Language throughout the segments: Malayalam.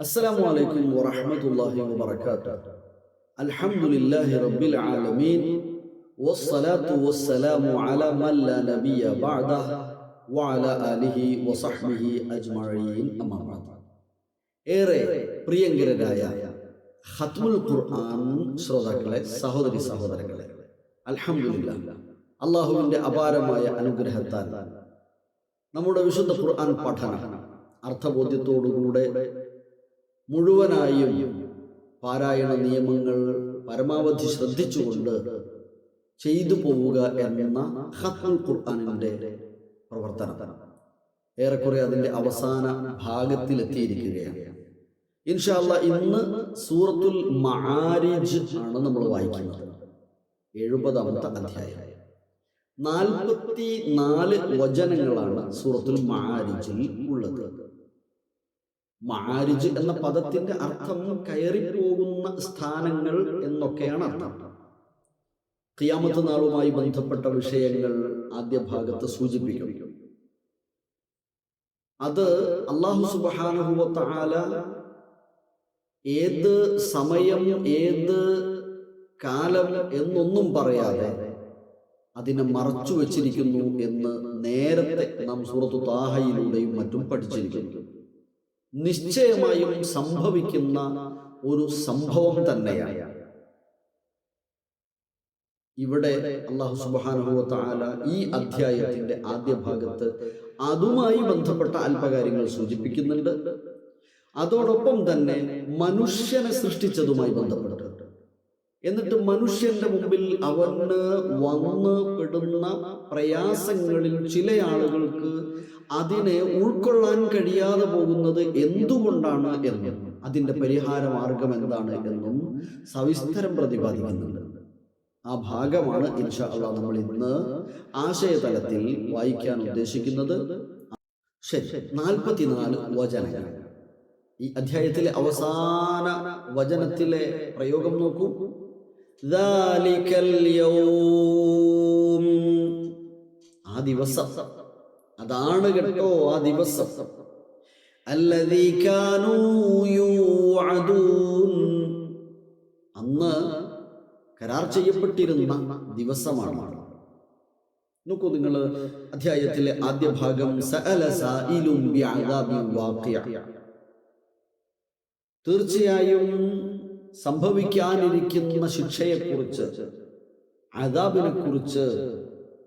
السلام عليكم ورحمة الله وبركاته الحمد لله رب العالمين والصلاة والسلام على من لا نبي بعده وعلى آله وصحبه أجمعين أما بعد ഏറെ പ്രിയങ്കരരായ ഖത്മുൽ ഖുർആൻ ശ്രോതാക്കളെ സഹോദരി സഹോദരങ്ങളെ അൽഹംദുലില്ല അള്ളാഹുവിൻ്റെ അപാരമായ അനുഗ്രഹത്താൽ നമ്മുടെ വിശുദ്ധ ഖുർആൻ പഠനം അർത്ഥബോധ്യത്തോടുകൂടെ മുഴുവനായും പാരായണ നിയമങ്ങൾ പരമാവധി ശ്രദ്ധിച്ചുകൊണ്ട് ചെയ്തു പോവുക എന്ന ഖത്മുൽ ഖുർആാനിന്റെ പ്രവർത്തനം. ഏറെക്കുറെ അതിന്റെ അവസാന ഭാഗത്തിലെത്തിയിരിക്കുകയാണ്. ഇൻഷാല്ല ഇന്ന് സൂറത്തുൽ മഹാരിജ് ആണ് നമ്മൾ വായിക്കുന്നത്. എഴുപതാമത്തെ അധ്യായം. നാൽപ്പത്തി നാല് വചനങ്ങളാണ് സൂറത്തുൽ മഹാരിജിൽ ഉള്ളത്. മആരിജ് എന്ന പദത്തിന്റെ അർത്ഥം കയറിപ്പോകുന്ന സ്ഥാനങ്ങൾ എന്നൊക്കെയാണ് അർത്ഥം. ഖിയാമത്ത് നാളുമായി ബന്ധപ്പെട്ട വിഷയങ്ങൾ ആദ്യ ഭാഗത്ത് സൂചിപ്പിക്കും. അത് അള്ളാഹു സുബാനുഭവത്താല ഏത് സമയം ഏത് കാലം എന്നൊന്നും പറയാതെ അതിനെ മറച്ചു വച്ചിരിക്കുന്നു എന്ന് നേരത്തെ നാം സൂറത്തു താഹയിലൂടെയും മറ്റും പഠിച്ചിരിക്കുന്നു. നിശ്ചയമായും സംഭവിക്കുന്ന ഒരു സംഭവം തന്നെയാണ്. ഇവിടെ അള്ളാഹു സുബാനുഭവത്താല ഈ അധ്യായത്തിന്റെ ആദ്യ ഭാഗത്ത് അതുമായി ബന്ധപ്പെട്ട അല്പകാര്യങ്ങൾ സൂചിപ്പിക്കുന്നുണ്ട്. അതോടൊപ്പം തന്നെ മനുഷ്യനെ സൃഷ്ടിച്ചതുമായി ബന്ധപ്പെട്ട് എന്നിട്ട് മനുഷ്യന്റെ മുമ്പിൽ അവന് വന്ന് പെടുന്ന പ്രയാസങ്ങളിൽ ചില ആളുകൾക്ക് അതിനെ ഉൾക്കൊള്ളാൻ കഴിയാതെ പോകുന്നത് എന്തുകൊണ്ടാണ് എന്നും അതിന്റെ പരിഹാര മാർഗം എന്താണ് എന്നും സവിസ്തരം പ്രതിപാദിക്കുന്നുണ്ട്. ആ ഭാഗമാണ് ഇൻഷാ നമ്മൾ ഇന്ന് ആശയതലത്തിൽ വായിക്കാൻ ഉദ്ദേശിക്കുന്നത്. ശരി നാൽപ്പത്തിനാല് വചനങ്ങൾ. ഈ അധ്യായത്തിലെ അവസാന വചനത്തിലെ പ്രയോഗം നോക്കൂ. ആ ദിവസം. അതാണ് കേട്ടോ ആ ദിവസം. അന്ന് കരാർ ചെയ്യപ്പെട്ടിരുന്ന ദിവസമാണ്. നോക്കൂ നിങ്ങൾ അധ്യായത്തിലെ ആദ്യ ഭാഗം. തീർച്ചയായും സംഭവിക്കാനിരിക്കുന്ന ശിക്ഷയെക്കുറിച്ച് അതാബിനെ കുറിച്ച്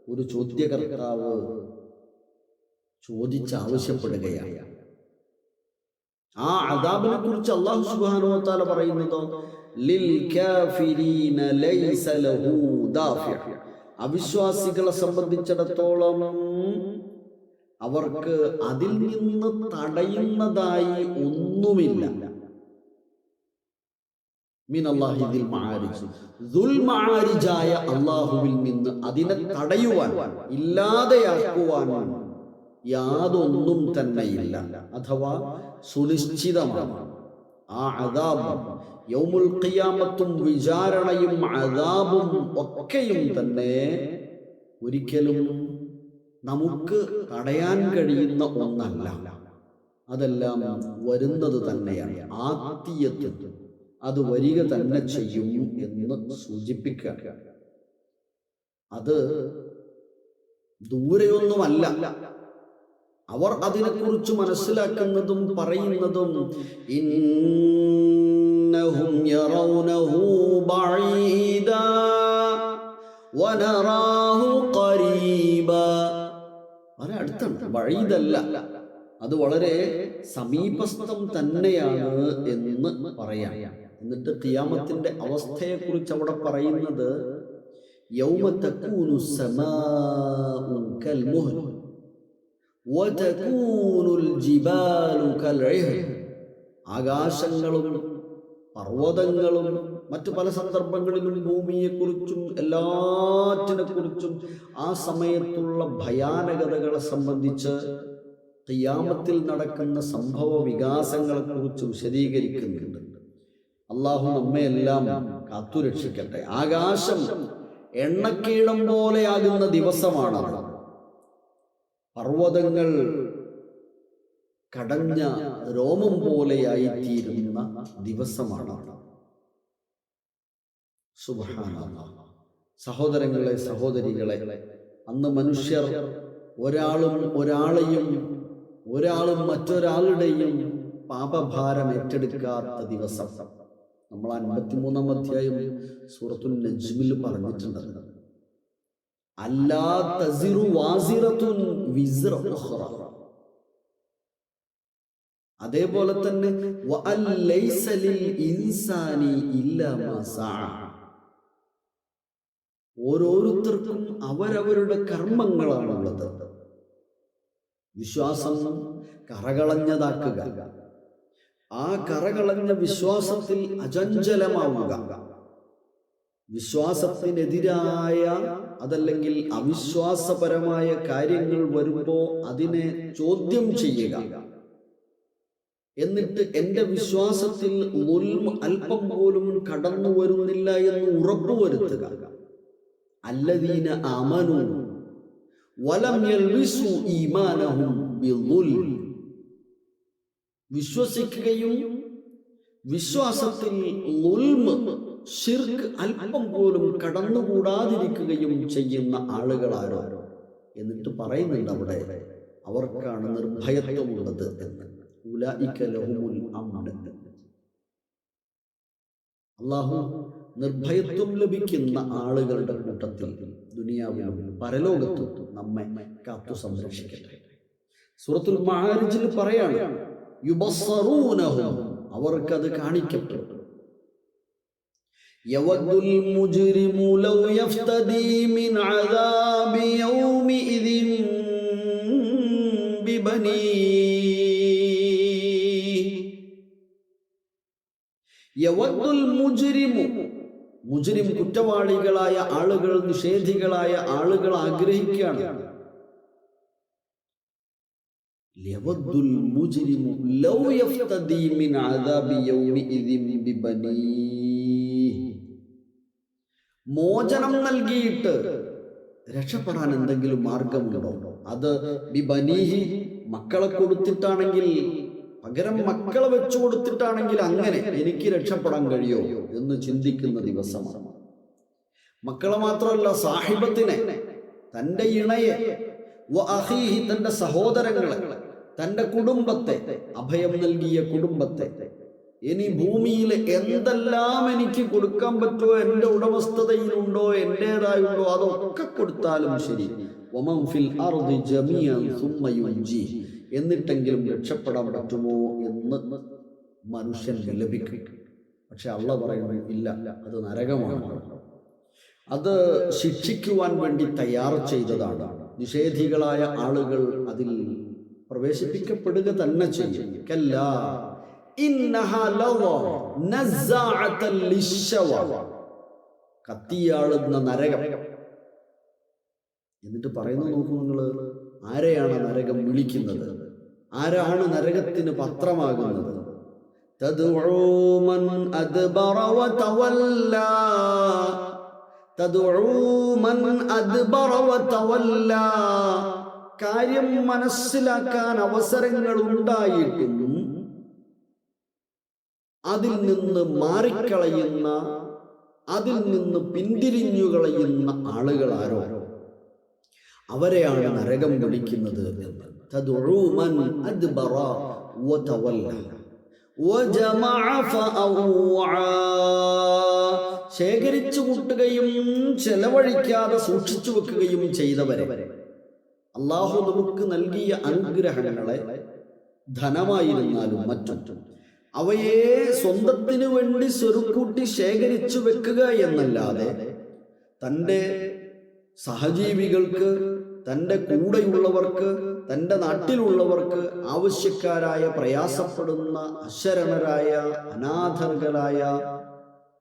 ഒരു ചോദ്യകർത്താവ് ചോദിച്ചാവശ്യപ്പെടുകയാണ് ആ അതാബിനെ കുറിച്ച് അള്ളാഹു സുബാനോത്താല പറയുന്നത് അവിശ്വാസികളെ സംബന്ധിച്ചിടത്തോളം അവർക്ക് അതിൽ നിന്ന് തടയുന്നതായി ഒന്നുമില്ല. അള്ളാഹുവിൽ നിന്ന് അതിനെ തടയുവാൻ ഇല്ലാതെയാക്കുവാൻ യാതൊന്നും തന്നെയില്ല. അഥവാ സുനിശ്ചിതമാണ്. ആ അതാപം യൗമുൽ ഖിയാമത്തും വിചാരണയും അദാബും ഒക്കെയും തന്നെ ഒരിക്കലും നമുക്ക് തടയാൻ കഴിയുന്ന ഒന്നല്ല. അതെല്ലാം വരുന്നത് തന്നെയാണ്. ആത്തിയത്തിൽ അത് വരിക തന്നെ ചെയ്യും എന്ന് സൂചിപ്പിക്കുക. അത് ദൂരെയൊന്നുമല്ല. അവർ അതിനെക്കുറിച്ച് മനസ്സിലാക്കുന്നതും പറയുന്നതും ഇന്നഹും യറൗനഹു ബഈദാ വനറാഹു ഖരീബ. വളരെ അടുത്താണ്. ബഈദല്ല. അത് വളരെ സമീപസ്ഥം തന്നെയാണ് എന്ന് പറയാം. എന്നിട്ട് ഖിയാമത്തിന്റെ അവസ്ഥയെക്കുറിച്ച് അവിടെ പറയുന്നത് ആകാശങ്ങളും പർവതങ്ങളും മറ്റു പല സന്ദർഭങ്ങളിലും ഭൂമിയെക്കുറിച്ചും എല്ലാറ്റിനെ കുറിച്ചും ആ സമയത്തുള്ള ഭയാനകതകളെ സംബന്ധിച്ച് ഖിയാമത്തിൽ നടക്കുന്ന സംഭവ വികാസങ്ങളെക്കുറിച്ച് വിശദീകരിക്കുന്നുണ്ട്. അള്ളാഹു നമ്മയെല്ലാം കാത്തുരക്ഷിക്കട്ടെ ആകാശം എണ്ണക്കീടം പോലെയാകുന്ന ദിവസമാണ്. പർവതങ്ങൾ കടഞ്ഞ രോമം പോലെയായിത്തീരുന്ന ദിവസമാണ്. സഹോദരങ്ങളെ സഹോദരികളെ അന്ന് മനുഷ്യർ ഒരാളും ഒരാളെയും ഒരാളും മറ്റൊരാളുടെയും പാപഭാരം ഏറ്റെടുക്കാത്ത ദിവസം. നമ്മൾ അൻപത്തിമൂന്നാം അധ്യായം സൂറത്തുൽ നജ്മിൽ പറഞ്ഞിട്ടുണ്ട് അല്ലാ തസിറു വാസിറത്തുൻ വിസ്റ. അതേപോലെ തന്നെ. ഓരോരുത്തർക്കും അവരവരുടെ കർമ്മങ്ങളാണുള്ളത് വിശ്വാസം കറകളഞ്ഞതാക്കുക ആ കറകളഞ്ഞ വിശ്വാസത്തിൽ അചഞ്ചലമാവുക. വിശ്വാസത്തിനെതിരായ അതല്ലെങ്കിൽ അവിശ്വാസപരമായ കാര്യങ്ങൾ വരുമ്പോൾ അതിനെ ചോദ്യം ചെയ്യുക. എന്നിട്ട് എന്റെ വിശ്വാസത്തിൽ മുൽമ അല്പം പോലും കടന്നു വരുന്നില്ല എന്ന് ഉറപ്പുവരുത്തുക അല്ലദീന അമനു വലം ഈമാനഹും ബിളുൽം വിശ്വസിക്കുകയും വിശ്വാസത്തിൽ അല്പം പോലും കടന്നുകൂടാതിരിക്കുകയും ചെയ്യുന്ന ആളുകളാരോ? എന്നിട്ട് പറയുന്നുണ്ട് അവിടെ അവർക്കാണ് നിർഭയത്വമുള്ളത് അള്ളാഹു നിർഭയത്വം ലഭിക്കുന്ന ആളുകളുടെ കൂട്ടത്തിൽ ദുനിയാവിലും പരലോകത്തും നമ്മെ കാത്തു സംരക്ഷിക്കട്ടെ സൂറത്തുൽ മാരിജിൽ പറയാണ് യുബസ്സറൂനഹും അവർക്കത് കാണിക്കപ്പെടും يود المجرم لو يفتدي من عذاب يومئذ ببنيه يود المجرم മുജരിം കുറ്റവാളികളായ ആളുകൾ നിഷേധികളായ ആളുകൾ ആഗ്രഹിക്കുകയാണ് മുജ്രിമു ലൗ യഫ്തദി മിൻ അദാബി മോചനം നൽകിയിട്ട് രക്ഷപ്പെടാൻ എന്തെങ്കിലും മാർഗമുണ്ടോ? അത് ബിബനീഹി മക്കളെ കൊടുത്തിട്ടാണെങ്കിൽ പകരം മക്കളെ വെച്ചു കൊടുത്തിട്ടാണെങ്കിൽ അങ്ങനെ എനിക്ക് രക്ഷപ്പെടാൻ കഴിയോ എന്ന് ചിന്തിക്കുന്ന ദിവസമാണ്. മക്കളെ മാത്രമല്ല സാഹിബത്തിനെ തന്റെ ഇണയെ തന്റെ സഹോദരങ്ങളെ തന്റെ കുടുംബത്തെ അഭയം നൽകിയ കുടുംബത്തെ. ഇനി ഭൂമിയിൽ എന്തെല്ലാം എനിക്ക് കൊടുക്കാൻ പറ്റുമോ എന്റെ ഉടമസ്ഥതയിലുണ്ടോ എന്റെതായുണ്ടോ അതൊക്കെ കൊടുത്താലും ശരി. ഫിൽ അർദി ജമിയൻ എന്നിട്ടെങ്കിലും രക്ഷപ്പെടാൻ പറ്റുമോ എന്ന് മനുഷ്യൻ ലഭിക്കും. പക്ഷെ അള്ള പറയുന്നു ഇല്ല അത് നരകമാണ്. അത് ശിക്ഷിക്കുവാൻ വേണ്ടി തയ്യാർ ചെയ്തതാണ്. നിഷേധികളായ ആളുകൾ അതിൽ പ്രവേശിപ്പിക്കപ്പെടുക തന്നെ ചെയ്യും. കല്ല. കത്തിയാളുന്ന നരകം. എന്നിട്ട് പറയുന്നു നോക്കൂ നിങ്ങൾ ആരെയാണ് നരകം വിളിക്കുന്നത്? ആരാണ് നരകത്തിന് പത്രമാകുന്നത്? തദ്ഉ മൻ അദ്ബറ വതവല്ല മൻ അദ്ബറ വതവല്ലാ കാര്യം മനസ്സിലാക്കാൻ അവസരങ്ങൾ ഉണ്ടായിട്ടും അതിൽ നിന്ന് മാറിക്കളയുന്ന അതിൽ നിന്ന് പിന്തിരിഞ്ഞു കളയുന്ന ആളുകൾ ആരോ അവരെയാണ് നരകം വിളിക്കുന്നത്. ശേഖരിച്ചു കൂട്ടുകയും ചെലവഴിക്കാതെ സൂക്ഷിച്ചു വെക്കുകയും ചെയ്തവരെ. അള്ളാഹു നമുക്ക് നൽകിയ അനുഗ്രഹങ്ങളെ ധനമായിരുന്നാലും മറ്റും. അവയെ സ്വന്തത്തിന് വേണ്ടി സ്വരുക്കൂട്ടി ശേഖരിച്ചു വെക്കുക എന്നല്ലാതെ തന്റെ സഹജീവികൾക്ക് തന്റെ കൂടെയുള്ളവർക്ക് തന്റെ നാട്ടിലുള്ളവർക്ക് ആവശ്യക്കാരായ പ്രയാസപ്പെടുന്ന അശരണരായ അനാഥകളായ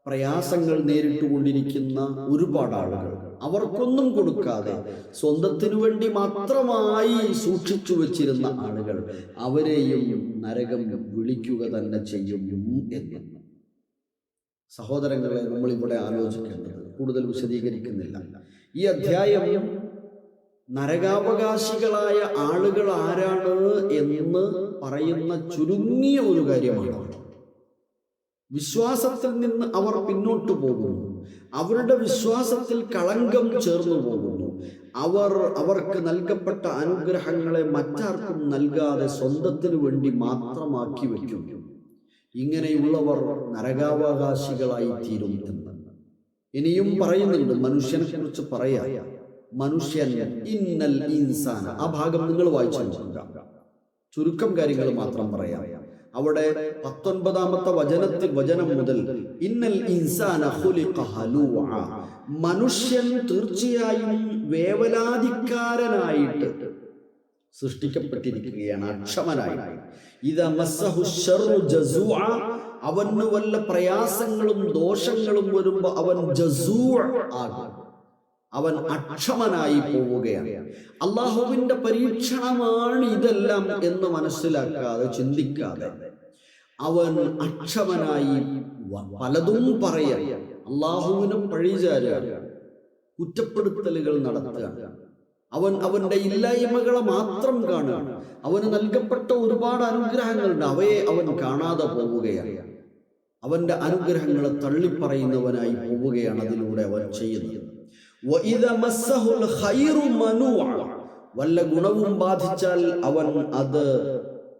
പ്രയാസങ്ങൾ നേരിട്ടുകൊണ്ടിരിക്കുന്ന ഒരുപാട് ആളുകൾ അവർക്കൊന്നും കൊടുക്കാതെ സ്വന്തത്തിനു വേണ്ടി മാത്രമായി സൂക്ഷിച്ചു വച്ചിരുന്ന ആളുകൾ അവരെയും നരകം വിളിക്കുക തന്നെ ചെയ്യും എന്ന്. സഹോദരങ്ങളെ നമ്മളിവിടെ ആലോചിക്കേണ്ടത് കൂടുതൽ വിശദീകരിക്കുന്നില്ല. ഈ അധ്യായം നരകാവകാശികളായ ആളുകൾ ആരാണ് എന്ന് പറയുന്ന ചുരുങ്ങിയ ഒരു കാര്യമാണ്. വിശ്വാസത്തിൽ നിന്ന് അവർ പിന്നോട്ടു പോകുന്നു. അവരുടെ വിശ്വാസത്തിൽ കളങ്കം ചേർന്നു പോകുന്നു. അവർ അവർക്ക് നൽകപ്പെട്ട അനുഗ്രഹങ്ങളെ മറ്റാർക്കും നൽകാതെ സ്വന്തത്തിനു വേണ്ടി മാത്രമാക്കി വയ്ക്കുന്നു ഇങ്ങനെയുള്ളവർ നരകാവകാശികളായി തീരും എന്ന്. ഇനിയും പറയുന്നുണ്ട് മനുഷ്യനെ കുറിച്ച് പറയാ മനുഷ്യൻ ഇന്നൽ ഇൻസാൻ. ആ ഭാഗം നിങ്ങൾ വായിച്ചു ചുരുക്കം കാര്യങ്ങൾ മാത്രം പറയാം. അവിടെ പത്തൊൻപതാമത്തെ വചനത്തിൽ വചനം മുതൽ ഇന്നൽ ഇൻസാന മനുഷ്യൻ തീർച്ചയായും വേവലാതിക്കാരനായിട്ട് സൃഷ്ടിക്കപ്പെട്ടിരിക്കുകയാണ് അക്ഷമനായി ഇത് അവന് വല്ല പ്രയാസങ്ങളും ദോഷങ്ങളും വരുമ്പോൾ അവൻ ജസൂ ആകും. അവൻ അക്ഷമനായി പോവുകയാണ്. അള്ളാഹുവിന്റെ പരീക്ഷണമാണ് ഇതെല്ലാം എന്ന് മനസ്സിലാക്കാതെ ചിന്തിക്കാതെ. അവൻ അക്ഷമനായി പലതും പറയാൻ അള്ളാഹുവിനും പഴിചാരുക. കുറ്റപ്പെടുത്തലുകൾ നടത്തുക. അവൻ അവന്റെ ഇല്ലായ്മകളെ മാത്രം കാണുക. അവന് നൽകപ്പെട്ട ഒരുപാട് അനുഗ്രഹങ്ങളുണ്ട്. അവയെ അവൻ കാണാതെ പോവുകയാണ്. അവന്റെ അനുഗ്രഹങ്ങളെ തള്ളിപ്പറയുന്നവനായി പോവുകയാണ് അതിലൂടെ അവൻ ചെയ്യുന്നത്. വല്ല ഗുണവും ബാധിച്ചാൽ അവൻ അത്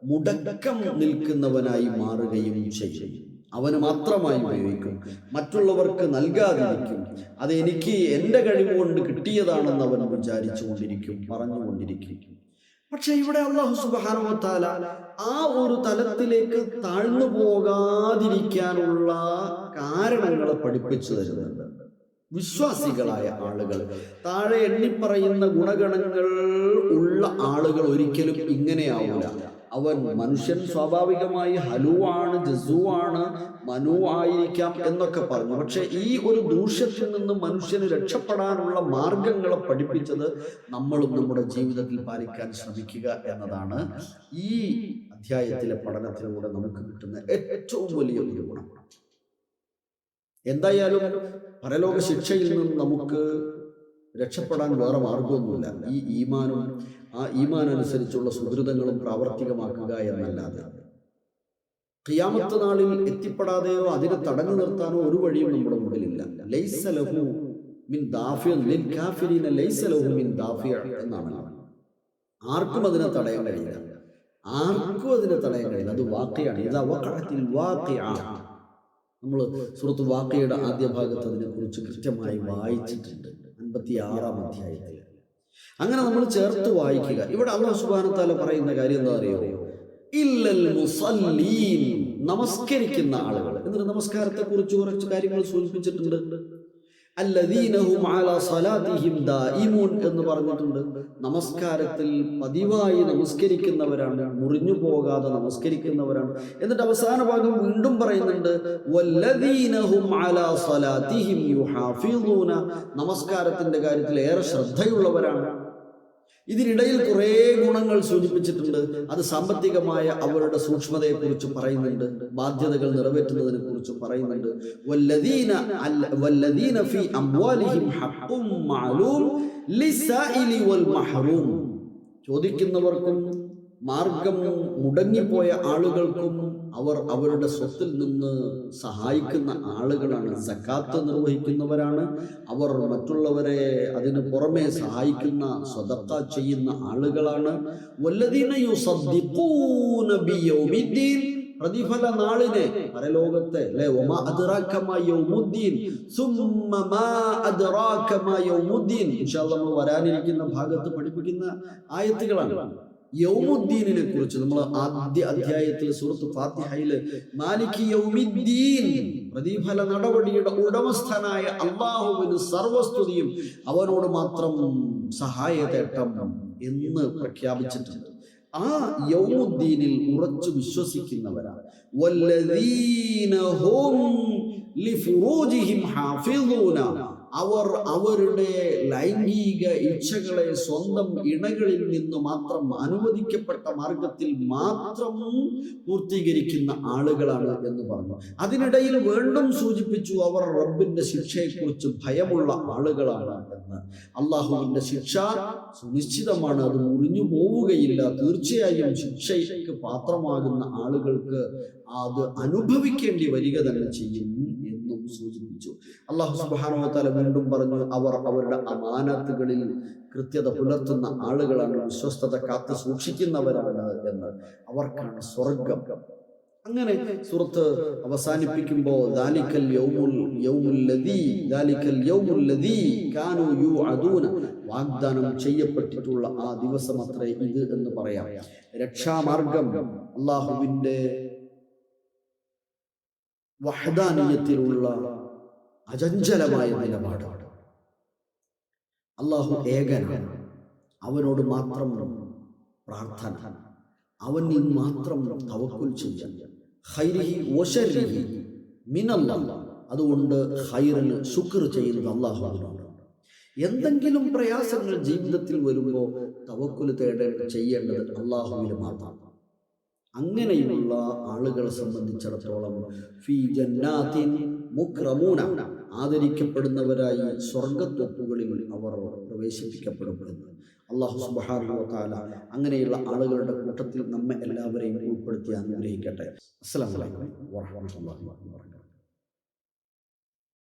മുടക്കം നിൽക്കുന്നവനായി മാറുകയും ചെയ്യും. അവന് മാത്രമായി ഉപയോഗിക്കും. മറ്റുള്ളവർക്ക് നൽകാതിരിക്കും. അത് എനിക്ക് എന്റെ കഴിവ് കൊണ്ട് കിട്ടിയതാണെന്ന് അവൻ വിചാരിച്ചുകൊണ്ടിരിക്കും പറഞ്ഞുകൊണ്ടിരിക്കും. പക്ഷെ ഇവിടെ അള്ളാഹു സുബാനുവത്താല ആ ഒരു തലത്തിലേക്ക് താഴ്ന്നു പോകാതിരിക്കാനുള്ള കാരണങ്ങളെ പഠിപ്പിച്ചു തരുന്നുണ്ട്. വിശ്വാസികളായ ആളുകൾ താഴെ എണ്ണിപ്പറയുന്ന ഗുണഗണങ്ങൾ ഉള്ള ആളുകൾ ഒരിക്കലും ഇങ്ങനെയാവില്ല അവൻ മനുഷ്യൻ സ്വാഭാവികമായി ഹലുവാണ് ജസുവാണ് മനു ആയിരിക്കാം എന്നൊക്കെ പറഞ്ഞു. പക്ഷെ ഈ ഒരു ദൂഷ്യത്തിൽ നിന്ന് മനുഷ്യന് രക്ഷപ്പെടാനുള്ള മാർഗങ്ങളെ പഠിപ്പിച്ചത് നമ്മളും നമ്മുടെ ജീവിതത്തിൽ പാലിക്കാൻ ശ്രമിക്കുക എന്നതാണ് ഈ അധ്യായത്തിലെ പഠനത്തിലൂടെ നമുക്ക് കിട്ടുന്ന ഏറ്റവും വലിയ ഒരു ഗുണം. എന്തായാലും പരലോക ശിക്ഷയിൽ നിന്ന് നമുക്ക് രക്ഷപ്പെടാൻ വേറെ മാർഗമൊന്നുമില്ല ഈ ഈമാനും ആ ഈമാൻ അനുസരിച്ചുള്ള സുഹൃതങ്ങളും പ്രാവർത്തികമാക്കുക എന്നല്ലാതെ. ഖിയാമത്ത് നാളിൽ എത്തിപ്പെടാതെയോ അതിനെ തടഞ്ഞു നിർത്താനോ ഒരു വഴിയും നമ്മുടെ മുമ്പിലില്ല. ലൈസ ലഹു മിൻ ദാഫിയ ലിൽ കാഫിരീന ലൈസ ലഹു മിൻ ദാഫിയ എന്നാണ്. ആർക്കും അതിനെ തടയാൻ കഴിയില്ല. ആർക്കും അതിനെ തടയാൻ കഴിയില്ല. അത് വാക്കയാണ് ഇതാ വാഖിഅ. നമ്മൾ സുഹൃത്ത് വാക്കയുടെ ആദ്യ ഭാഗത്ത് അതിനെ കുറിച്ച് കൃത്യമായി വായിച്ചിട്ടുണ്ട്. അൻപത്തി ആറാം അധ്യായത്തിൽ. അങ്ങനെ നമ്മൾ ചേർത്ത് വായിക്കുക. ഇവിടെ അള്ളാഹു സുബാനത്താല പറയുന്ന കാര്യം എന്താ അറിയോ? ഇല്ലൽ മുസല്ലീൻ നമസ്കരിക്കുന്ന ആളുകൾ. എന്നിട്ട് നമസ്കാരത്തെ കുറിച്ച് കുറച്ച് കാര്യങ്ങൾ സൂചിപ്പിച്ചിട്ടുണ്ട്. ദായിമൂൻ എന്ന് പറഞ്ഞിട്ടുണ്ട്. നമസ്കാരത്തിൽ പതിവായി നമസ്കരിക്കുന്നവരാണ് മുറിഞ്ഞു പോകാതെ നമസ്കരിക്കുന്നവരാണ്. എന്നിട്ട് അവസാന ഭാഗം വീണ്ടും പറയുന്നുണ്ട് നമസ്കാരത്തിന്റെ കാര്യത്തിൽ ഏറെ ശ്രദ്ധയുള്ളവരാണ്. ഇതിനിടയിൽ കുറേ ഗുണങ്ങൾ സൂചിപ്പിച്ചിട്ടുണ്ട്. അത് സാമ്പത്തികമായ അവരുടെ സൂക്ഷ്മതയെക്കുറിച്ച് പറയുന്നുണ്ട്. ബാധ്യതകൾ നിറവേറ്റുന്നതിനെ കുറിച്ച് പറയുന്നുണ്ട് ചോദിക്കുന്നവർക്കും മാർഗം മുടങ്ങിപ്പോയ ആളുകൾക്കും അവർ അവരുടെ സ്വത്തിൽ നിന്ന് സഹായിക്കുന്ന ആളുകളാണ്. സക്കാത്ത് നിർവഹിക്കുന്നവരാണ്. അവർ മറ്റുള്ളവരെ അതിന് പുറമെ സഹായിക്കുന്ന സ്വതക്ക ചെയ്യുന്ന ആളുകളാണ്. പ്രതിഫല നാളിനെ പരലോകത്തെ അല്ലെ? ഒമാ അദ്റാക മാ യൗമുദ്ദീൻ. സുമ്മ മാ അദ്റാക മാ യൗമുദ്ദീൻ. ഇൻഷാ അല്ലാഹ് വരാനിരിക്കുന്ന ഭാഗത്ത് പഠിപ്പിക്കുന്ന ആയത്തുകളാണ്. യൗമുദ്ദീനിനെ കുറിച്ച് നമ്മൾ ആദ്യ അധ്യായത്തിൽ സൂറത്ത് ഫാത്തിഹയിൽ മാലിക് യൗമിദ്ദീൻ പ്രതിഫല നടപടിയുടെ ഉടമസ്ഥനായ അള്ളാഹുവിന് സർവസ്തുതിയും അവനോട് മാത്രം സഹായ തേട്ടം എന്ന് പ്രഖ്യാപിച്ചിട്ടുണ്ട്. ആ യൗമുദ്ദീനിൽ ഉറച്ചു വിശ്വസിക്കുന്നവരാണ്. വല്ലദീന ഹും ലിഫുറൂജിഹിം ഹാഫിളൂന അവർ അവരുടെ ലൈംഗിക ഇച്ഛകളെ സ്വന്തം ഇണകളിൽ നിന്ന് മാത്രം അനുവദിക്കപ്പെട്ട മാർഗത്തിൽ മാത്രം പൂർത്തീകരിക്കുന്ന ആളുകളാണ് എന്ന് പറഞ്ഞു. അതിനിടയിൽ വീണ്ടും സൂചിപ്പിച്ചു അവർ റബ്ബിന്റെ ശിക്ഷയെക്കുറിച്ച് ഭയമുള്ള ആളുകളാണ് എന്ന്. അള്ളാഹുവിന്റെ ശിക്ഷ സുനിശ്ചിതമാണ്. അത് മുറിഞ്ഞു പോവുകയില്ല. തീർച്ചയായും ശിക്ഷയ്ക്ക് പാത്രമാകുന്ന ആളുകൾക്ക് അത് അനുഭവിക്കേണ്ടി വരിക തന്നെ ചെയ്യും. അള്ളാഹു സുബാനോത്താല വീണ്ടും പറഞ്ഞു അവർ അവരുടെ അമാനത്തുകളിൽ കൃത്യത പുലർത്തുന്ന ആളുകളാണ് വിശ്വസ്തത കാത്തു സൂക്ഷിക്കുന്നവരാണ് എന്ന്. അവർക്കാണ് സ്വർഗം. അങ്ങനെ സുഹൃത്ത് അവസാനിപ്പിക്കുമ്പോൾ ദാലിക്കൽ യൗമുൽ യൗമുൽ ലദീ ദാലിക്കൽ യൗമുൽ ലദീ കാനു യുഅദൂന വാഗ്ദാനം ചെയ്യപ്പെട്ടിട്ടുള്ള ആ ദിവസം അത്രേ ഇത് എന്ന് പറയാം. രക്ഷാമാർഗം അള്ളാഹുവിന്റെ വഹദാനീയത്തിലുള്ള അചഞ്ചലമായ നിലപാടാണ് അള്ളാഹു ഏകനാണ്. അവനോട് മാത്രം പ്രാർത്ഥന. അവനിൽ മാത്രം തവക്കുൽ ചെയ്യാൻ. ഹൈരിഹി മിനല്ല. അതുകൊണ്ട് ഹൈറിന് ശുക്ർ ചെയ്യുന്നത് അള്ളാഹുവിനോട് എന്തെങ്കിലും പ്രയാസങ്ങൾ ജീവിതത്തിൽ വരുമ്പോൾ തവക്കുൽ തേടേണ്ട ചെയ്യേണ്ടത് അള്ളാഹുവിൽ മാത്രം. അങ്ങനെയുള്ള ആളുകളെ സംബന്ധിച്ചിടത്തോളം ഫീ ജന്നാത്തിൻ മുക്രമൂന. ആദരിക്കപ്പെടുന്നവരായി സ്വർഗത്വപ്പുകളിൽ അവർ പ്രവേശിപ്പിക്കപ്പെടുമെന്ന് അള്ളാഹു സുബ്ഹാനഹു വതആല അങ്ങനെയുള്ള ആളുകളുടെ കൂട്ടത്തിൽ നമ്മെ എല്ലാവരെയും ഉൾപ്പെടുത്തി അനുഗ്രഹിക്കട്ടെ. അസ്സലാമു അലൈക്കും വറഹ്മത്തുള്ളാഹി വബറകാതുഹു